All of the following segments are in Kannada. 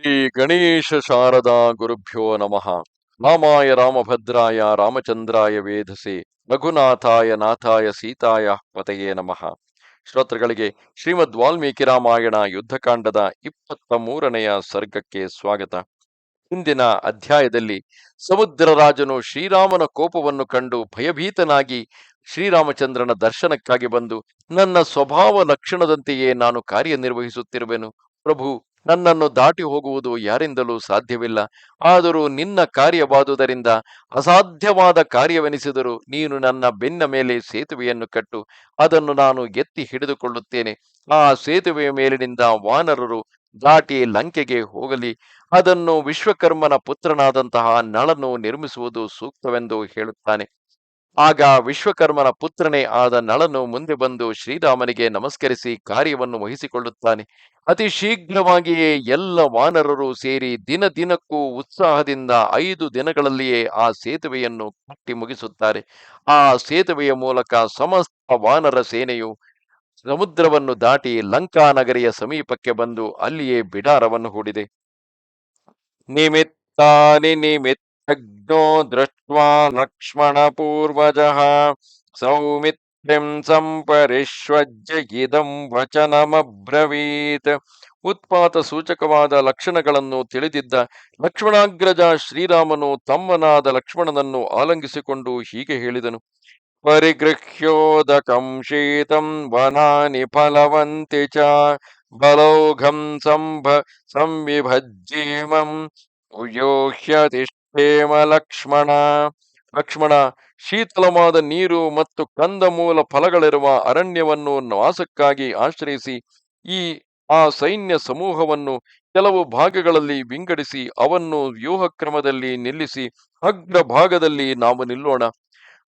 ಶ್ರೀ ಗಣೇಶ ಶಾರದಾ ಗುರುಭ್ಯೋ ನಮಃ. ರಾಮಾಯ ರಾಮಭದ್ರಾಯ, ರಾಮಚಂದ್ರಾಯ ವೇಧಸೆ ರಘುನಾಥಾಯ, ನಾಥಾಯ, ಸೀತಾಯ ಪತೆಯೇ ನಮಃ. ಶ್ರೋತೃಗಳಿಗೆ ಶ್ರೀಮದ್ ವಾಲ್ಮೀಕಿ ರಾಮಾಯಣ ಯುದ್ಧಕಾಂಡದ ಇಪ್ಪತ್ತ ಮೂರನೆಯ ಸರ್ಗಕ್ಕೆ ಸ್ವಾಗತ. ಹಿಂದಿನ ಅಧ್ಯಾಯದಲ್ಲಿ ಸಮುದ್ರರಾಜನು ಶ್ರೀರಾಮನ ಕೋಪವನ್ನು ಕಂಡು ಭಯಭೀತನಾಗಿ ಶ್ರೀರಾಮಚಂದ್ರನ ದರ್ಶನಕ್ಕಾಗಿ ಬಂದು, ನನ್ನ ಸ್ವಭಾವ ಲಕ್ಷಣದಂತೆಯೇ ನಾನು ಕಾರ್ಯನಿರ್ವಹಿಸುತ್ತಿರುವೆನು. ಪ್ರಭು ನನ್ನನ್ನು ದಾಟಿ ಹೋಗುವುದು ಯಾರಿಂದಲೂ ಸಾಧ್ಯವಿಲ್ಲ. ಆದರೂ ನಿನ್ನ ಕಾರ್ಯವಾದುದರಿಂದ ಅಸಾಧ್ಯವಾದ ಕಾರ್ಯವೆನಿಸಿದರೂ ನೀನು ನನ್ನ ಬೆನ್ನ ಮೇಲೆ ಸೇತುವೆಯನ್ನು ಕಟ್ಟು, ಅದನ್ನು ನಾನು ಎತ್ತಿ ಹಿಡಿದುಕೊಳ್ಳುತ್ತೇನೆ. ಆ ಸೇತುವೆಯ ಮೇಲಿನಿಂದ ವಾನರರು ದಾಟಿ ಲಂಕೆಗೆ ಹೋಗಲಿ. ಅದನ್ನು ವಿಶ್ವಕರ್ಮನ ಪುತ್ರನಾದಂತಹ ನಳನು ನಿರ್ಮಿಸುವುದು ಸೂಕ್ತವೆಂದು ಹೇಳುತ್ತಾನೆ. ಆಗ ವಿಶ್ವಕರ್ಮನ ಪುತ್ರನೇ ಆದ ನಳನು ಮುಂದೆ ಬಂದು ಶ್ರೀರಾಮನಿಗೆ ನಮಸ್ಕರಿಸಿ ಕಾರ್ಯವನ್ನು ವಹಿಸಿಕೊಳ್ಳುತ್ತಾನೆ. ಅತಿ ಶೀಘ್ರವಾಗಿಯೇ ಎಲ್ಲ ವಾನರರು ಸೇರಿ ದಿನ ದಿನಕ್ಕೂ ಉತ್ಸಾಹದಿಂದ ಐದು ದಿನಗಳಲ್ಲಿಯೇ ಆ ಸೇತುವೆಯನ್ನು ಕಟ್ಟಿ ಮುಗಿಸುತ್ತಾರೆ. ಆ ಸೇತುವೆಯ ಮೂಲಕ ಸಮಸ್ತ ವಾನರ ಸೇನೆಯು ಸಮುದ್ರವನ್ನು ದಾಟಿ ಲಂಕಾ ನಗರಿಯ ಸಮೀಪಕ್ಕೆ ಬಂದು ಅಲ್ಲಿಯೇ ಬಿಡಾರವನ್ನು ಹೂಡಿದೆ. ನಿಮಿತ್ತಾನಿ ನಿಮಿತ್ತಜ್ಞೋ ದೃಷ್ಟ್ವಾ ಲಕ್ಷ್ಮಣ ಪೂರ್ವಜಃ ಸೌಮಿತ್ರಿಂ ಸಂಪರಿಷ್ವಜ್ಯ ಇದಂ ಉತ್ಪಾತ ಸೂಚಕವಾದ ಲಕ್ಷಣಗಳನ್ನು ತಿಳಿದಿದ್ದ ಲಕ್ಷ್ಮಣಾಗ್ರಜ ಶ್ರೀರಾಮನು ತಮ್ಮನಾದ ಲಕ್ಷ್ಮಣನನ್ನು ಆಲಂಗಿಸಿಕೊಂಡು ಹೀಗೆ ಹೇಳಿದನು, ಪರಿಗೃಹ್ಯೋದಕಂ ಶೀತಂ ವನಾನಿ ಫಲವಂತಿ ಚ, ಬಲೌಘಂ ಸಂಭ ಸಂವಿಭಜ್ಯೇಮಂ ಉಯೋಹ್ಯತಿಷ್ಠೇಮ ಲಕ್ಷ್ಮಣ ಲಕ್ಷ್ಮಣ ಶೀತಲವಾದ ನೀರು ಮತ್ತು ಕಂದಮೂಲ ಫಲಗಳಿರುವ ಅರಣ್ಯವನ್ನು ವಾಸಕ್ಕಾಗಿ ಆಶ್ರಯಿಸಿ, ಈ, ಆ ಸೈನ್ಯ ಸಮೂಹವನ್ನು ಕೆಲವು ಭಾಗಗಳಲ್ಲಿ ವಿಂಗಡಿಸಿ, ಅವನ್ನು ವ್ಯೂಹಕ್ರಮದಲ್ಲಿ ನಿಲ್ಲಿಸಿ, ಅಗ್ರ ಭಾಗದಲ್ಲಿ ನಾವು ನಿಲ್ಲೋಣ.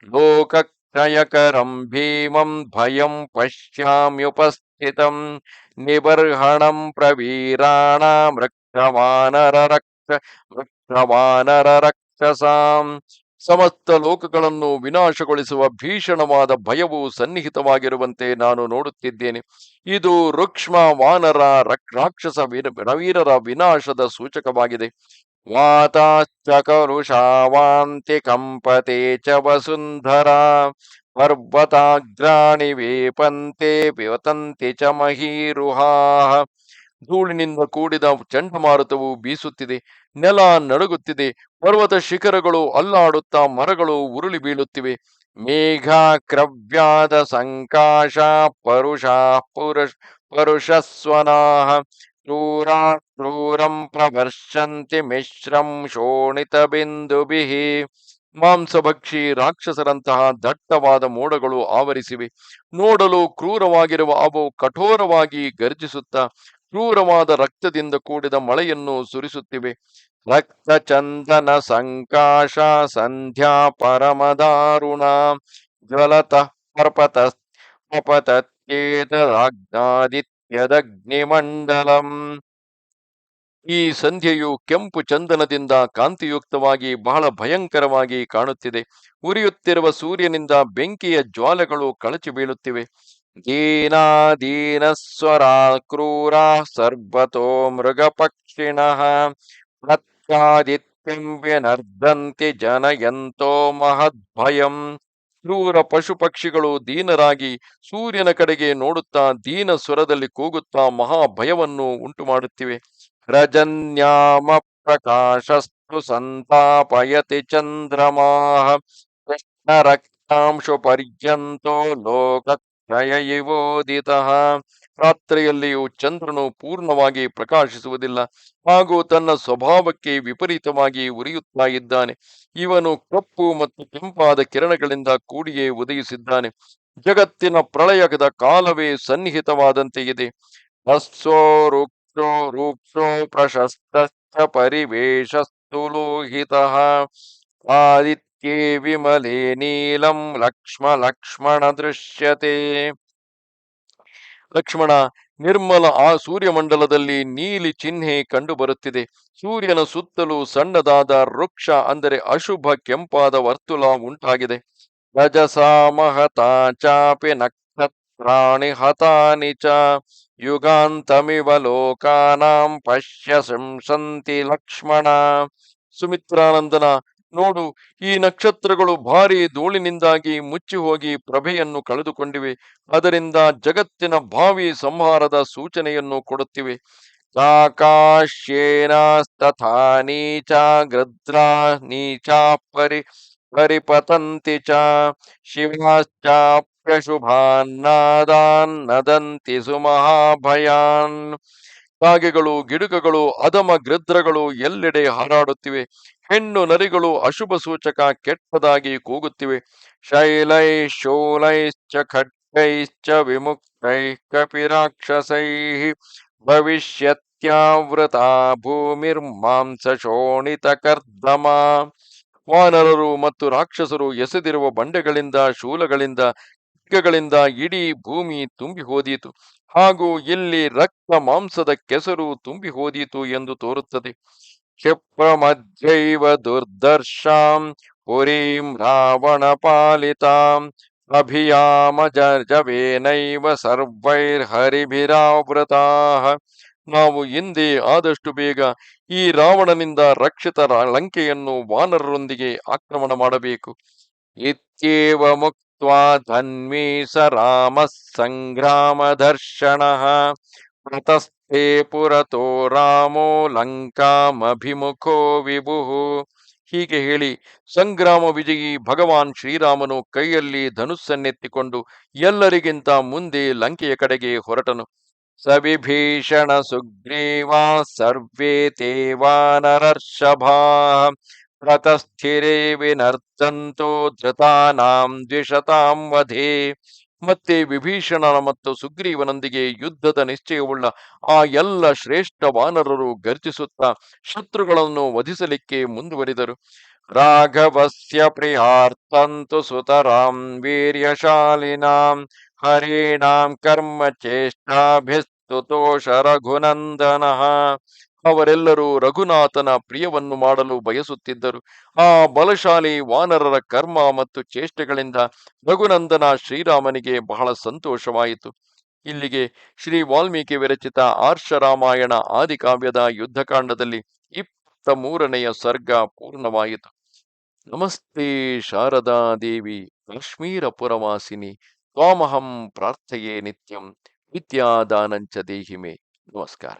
ಲೋಕಕ್ಷಯಕರಂ ಭೀಮಂ ಭಯಂ ಪಶ್ಯಾಮ್ಯುಪಸ್ಥಿತಂ ನಿಬರ್ಹಣಂ ಪ್ರವೀರಾಣಾಂ ರಕ್ಷಮಾನರ ರಕ್ಷಮಾನರ ರಕ್ಷಸಾಂ. ಸಮಸ್ತ ಲೋಕಗಳನ್ನು ವಿನಾಶಗೊಳಿಸುವ ಭೀಷಣವಾದ ಭಯವು ಸನ್ನಿಹಿತವಾಗಿರುವಂತೆ ನಾನು ನೋಡುತ್ತಿದ್ದೇನೆ. ಇದು ರುಕ್ಷ್ಮ ವಾನರ ರಕ್- ರಾಕ್ಷಸ ರವೀರರ ವಿನಾಶದ ಸೂಚಕವಾಗಿದೆ. ವಾತಾಶ್ಚ ಕರುಷಾವಾಂತಿ ಕಂಪತೆ ಚ ವಸುಂಧರ, ಪರ್ವತಾಗ್ರಾಣಿ ವೇಪಂತೆ, ವಿವತಂತಿ ಚ ಮಹೀರುಹಾಃ ಧೂಳಿನಿಂದ ಕೂಡಿದ ಚಂಡಮಾರುತವು ಬೀಸುತ್ತಿದೆ, ನೆಲ ನಡುಗುತ್ತಿದೆ, ಪರ್ವತ ಶಿಖರಗಳು ಅಲ್ಲಾಡುತ್ತಾ ಮರಗಳು ಉರುಳಿ ಬೀಳುತ್ತಿವೆ. ಮೇಘ ಕ್ರವ್ಯಾದ ಸಂಕಾಶ ಪರುಷ ಪುರುಷ ಪರುಷಸ್ವನಾಹ, ಕ್ರೂರಾ ಕ್ರೂರಂ ಪ್ರವರ್ಷಂತಿ ಮಿಶ್ರಂ ಶೋಣಿತ ಬಿಂದುಭಿಃ. ಮಾಂಸಭಕ್ಷಿ ರಾಕ್ಷಸರಂತಹ ದಟ್ಟವಾದ ಮೋಡಗಳು ಆವರಿಸಿವೆ. ನೋಡಲು ಕ್ರೂರವಾಗಿರುವ ಅವು ಕಠೋರವಾಗಿ ಗರ್ಜಿಸುತ್ತಾ ಕ್ರೂರವಾದ ರಕ್ತದಿಂದ ಕೂಡಿದ ಮಳೆಯನ್ನು ಸುರಿಸುತ್ತಿವೆ. ರಕ್ತ ಚಂದನ ಸಂಕಾಶ ಸಂಧ್ಯಾ ಪರಮದಾರುಣ ಜ್ವಲತ ಪರ್ಪತ ಪಪತತ್ಯೇತರಾಜ್ಞಾದಿತ್ಯದಗ್ನಿಮಂಡಲಂ ಈ ಸಂಧ್ಯೆಯು ಕೆಂಪು ಚಂದನದಿಂದ ಕಾಂತಿಯುಕ್ತವಾಗಿ ಬಹಳ ಭಯಂಕರವಾಗಿ ಕಾಣುತ್ತಿದೆ. ಉರಿಯುತ್ತಿರುವ ಸೂರ್ಯನಿಂದ ಬೆಂಕಿಯ ಜ್ವಾಲೆಗಳು ಕಳಚಿ ಬೀಳುತ್ತಿವೆ. ದೀನಾ ದೀನಸ್ವರಾ ಕ್ರೂರ ಸರ್ವತೋ ಮೃಗಪಕ್ಷಿಣಃ ನರ್ದಂತಿ ಜನಯಂತೋ ಮಹದ್ಭಯಂ ಕ್ರೂರ ಪಶು ಪಕ್ಷಿಗಳು ದೀನರಾಗಿ ಸೂರ್ಯನ ಕಡೆಗೆ ನೋಡುತ್ತಾ ದೀನ ಸ್ವರದಲ್ಲಿ ಕೂಗುತ್ತಾ ಮಹಾ ಭಯವನ್ನು ಉಂಟು ಮಾಡುತ್ತಿವೆ ರಜನ್ಯಾಮ ಪ್ರಕಾಶಸ್ತು ಸಂತಾಪಯತಿ ಚಂದ್ರಮಾಃ ಕೃಷ್ಣ ರಕ್ತಾಂಶು ಪರ್ಯಂತೋ ಇವೋದಿತಃ ರಾತ್ರಿಯಲ್ಲಿಯೂ ಚಂದ್ರನು ಪೂರ್ಣವಾಗಿ ಪ್ರಕಾಶಿಸುವುದಿಲ್ಲ, ಹಾಗೂ ತನ್ನ ಸ್ವಭಾವಕ್ಕೆ ವಿಪರೀತವಾಗಿ ಉರಿಯುತ್ತಾ ಇದ್ದಾನೆ. ಇವನು ಕಪ್ಪು ಮತ್ತು ಕೆಂಪಾದ ಕಿರಣಗಳಿಂದ ಕೂಡಿಯೇ ಉದಯಿಸಿದ್ದಾನೆ. ಜಗತ್ತಿನ ಪ್ರಳಯದ ಕಾಲವೇ ಸನ್ನಿಹಿತವಾದಂತೆ ಇದೆ. ಹಸ್ಸೋ ರುಕ್ಷೋ ರೂಕ್ಷೋ ಪ್ರಶಸ್ತ ಲೋಹಿತಃ. ಆದಿತ್ಯೇ ವಿಮಲೆ ನೀಲಂ ಲಕ್ಷ್ಮ ಲಕ್ಷ್ಮಣ ದೃಶ್ಯತೆ. ಲಕ್ಷ್ಮಣ, ನಿರ್ಮಲ ಆ ಸೂರ್ಯಮಂಡಲದಲ್ಲಿ ನೀಲಿ ಚಿಹ್ನೆ ಕಂಡು ಬರುತ್ತಿದೆ ಸೂರ್ಯನ ಸುತ್ತಲೂ ಸಣ್ಣದಾದ ವೃಕ್ಷ, ಅಂದರೆ ಅಶುಭ ಕೆಂಪಾದ ವರ್ತುಲ ಉಂಟಾಗಿದೆ. ರಜಸಾ ಮಹತಾ ಚಾಪಿ ನಕ್ಷತ್ರಾಣಿ ಹತಾನಿ ಚ. ಯುಗಾಂತಮಿವ ಲೋಕಾನಾಂ ಪಶ್ಯ ಶಂಸಂತಿ ಲಕ್ಷ್ಮಣ. ಸುಮಿತ್ರಾನಂದನ ನೋಡು, ಈ ನಕ್ಷತ್ರಗಳು ಭಾರಿ ಧೂಳಿನಿಂದಾಗಿ ಮುಚ್ಚಿ ಹೋಗಿ ಪ್ರಭೆಯನ್ನು ಕಳೆದುಕೊಂಡಿವೆ. ಅದರಿಂದ ಜಗತ್ತಿನ ಭಾವಿ ಸಂಹಾರದ ಸೂಚನೆಯನ್ನು ಕೊಡುತ್ತಿವೆ. ಕಾಕಾಶ್ಯೇನಸ್ತಥಾ ನೀಚ ಗೃದ್ರಾ ನೀಚಾ, ಪರಿ, ಪರಿಪತಂತಿ ಚ ಶಿವಾಶ್ಚಾಪ್ಯಶುಭಾನ್ನಾದಾನ್ ನದಂತಿ ಸುಮಹಾಭಯಾನ್. ಕಾಗೆಗಳು, ಗಿಡುಕಗಳು, ಅಧಮ ಗೃದ್ರಗಳು ಎಲ್ಲೆಡೆ ಹಾರಾಡುತ್ತಿವೆ. ಹೆಣ್ಣು ನರಿಗಳು ಅಶುಭ ಸೂಚಕ ಕೆಟ್ಟದಾಗಿ ಕೂಗುತ್ತಿವೆ. ಶೈಲೈ ಶೂಲೈಶ್ಚ ಖಡ್ಗೈಶ್ಚ ವಿಮುಕ್ತೈ ಕಪಿರಾಕ್ಷಸೈ ಭವಿಷ್ಯತ್ಯಾವೃತ ಭೂಮಿರ್ಮಾಂಸ ಶೋಣಿತ ಕರ್ದಮ ವಾನರರು ಮತ್ತು ರಾಕ್ಷಸರು ಎಸೆದಿರುವ ಬಂಡೆಗಳಿಂದ, ಶೂಲಗಳಿಂದ, ಖಡ್ಗಗಳಿಂದ ಇಡೀ ಭೂಮಿ ತುಂಬಿ ಹೋದೀತು ಹಾಗೂ ಇಲ್ಲಿ ರಕ್ತ ಮಾಂಸದ ಕೆಸರು ತುಂಬಿ ಹೋದೀತು ಎಂದು ತೋರುತ್ತದೆ. ರಾವಣ ಪಾಲಿತಾಂ ಅಭಿಯಾಮ ಸರ್ವೈರ್ ಸರ್ವೈರ್ಹರಿಭಿರಾವೃತಾ ನಾವು ಹಿಂದೆ ಆದಷ್ಟು ಬೇಗ ಈ ರಾವಣನಿಂದ ರಕ್ಷಿತ ಲಂಕೆಯನ್ನು ವಾನರರೊಂದಿಗೆ ಆಕ್ರಮಣ ಮಾಡಬೇಕು. ಇತ್ಯೇವ ಮುಕ್ತ್ವಾ ಧನ್ವೀ ಸ ರಾಮ ಸಂಗ್ರಾಮ ದರ್ಶನ ಪ್ರತಸ್ಥೆ ಪುರತೋ ರಾಮೋ ಲಂಕಾಮಭಿಮುಖೋ ವಿಭುಹು ಹೀಗೆ ಹೇಳಿ ಸಂಗ್ರಾಮ ವಿಜಯಿ ಭಗವಾನ್ ಶ್ರೀರಾಮನು ಕೈಯಲ್ಲಿ ಧನುಸ್ಸನ್ನೆತ್ತಿಕೊಂಡು ಎಲ್ಲರಿಗಿಂತ ಮುಂದೆ ಲಂಕೆಯ ಕಡೆಗೆ ಹೊರಟನು. ಸವಿಭೀಷಣ ಸುಗ್ರೀವಾ ಸರ್ವೇ ತೇವಾನರರ್ಷಭಾ ಪ್ರತಸ್ಥಿರೇ ವಿನರ್ತಂತೋ ಧೃತಾನಾಂ ದ್ವಿಷತಾಂ ವಧೇ. ಮತ್ತೆ ವಿಭೀಷಣನ ಮತ್ತು ಸುಗ್ರೀವನೊಂದಿಗೆ ಯುದ್ಧದ ನಿಶ್ಚಯವುಳ್ಳ ಆ ಎಲ್ಲ ಶ್ರೇಷ್ಠ ವಾನರರು ಗರ್ಜಿಸುತ್ತಾ ಶತ್ರುಗಳನ್ನು ವಧಿಸಲಿಕ್ಕೆ ಮುಂದುವರಿದರು. ರಾಘವಸ್ಯ ಪ್ರಿಯಾರ್ಥಂತು ಸುತರಾಂ ವೀರ್ಯಶಾಲಿನಾಂ ಹರಿಣಾಂ ಕರ್ಮ ಚೇಷ್ಟಾಭಿಸ್ತುತೋಷ ರಘುನಂದನಃ ಅವರೆಲ್ಲರೂ ರಘುನಾಥನ ಪ್ರಿಯವನ್ನು ಮಾಡಲು ಬಯಸುತ್ತಿದ್ದರು. ಆ ಬಲಶಾಲಿ ವಾನರರ ಕರ್ಮ ಮತ್ತು ಚೇಷ್ಟೆಗಳಿಂದ ರಘುನಂದನ ಶ್ರೀರಾಮನಿಗೆ ಬಹಳ ಸಂತೋಷವಾಯಿತು. ಇಲ್ಲಿಗೆ ಶ್ರೀ ವಾಲ್ಮೀಕಿ ವಿರಚಿತ ಆರ್ಷ ರಾಮಾಯಣ ಆದಿಕಾವ್ಯದ ಯುದ್ಧಕಾಂಡದಲ್ಲಿ ಇಪ್ಪತ್ತ ಮೂರನೆಯ ಸರ್ಗ ಪೂರ್ಣವಾಯಿತು. ನಮಸ್ತೆ ಶಾರದಾ ದೇವಿ ಕಾಶ್ಮೀರ ಪುರವಾಸಿನಿ ತ್ವಾಮಹಂ ಪ್ರಾರ್ಥೆಯೇ ನಿತ್ಯಂ ವಿದ್ಯಾದಾನಂಚ ದೇಹಿಮೆ. ನಮಸ್ಕಾರ.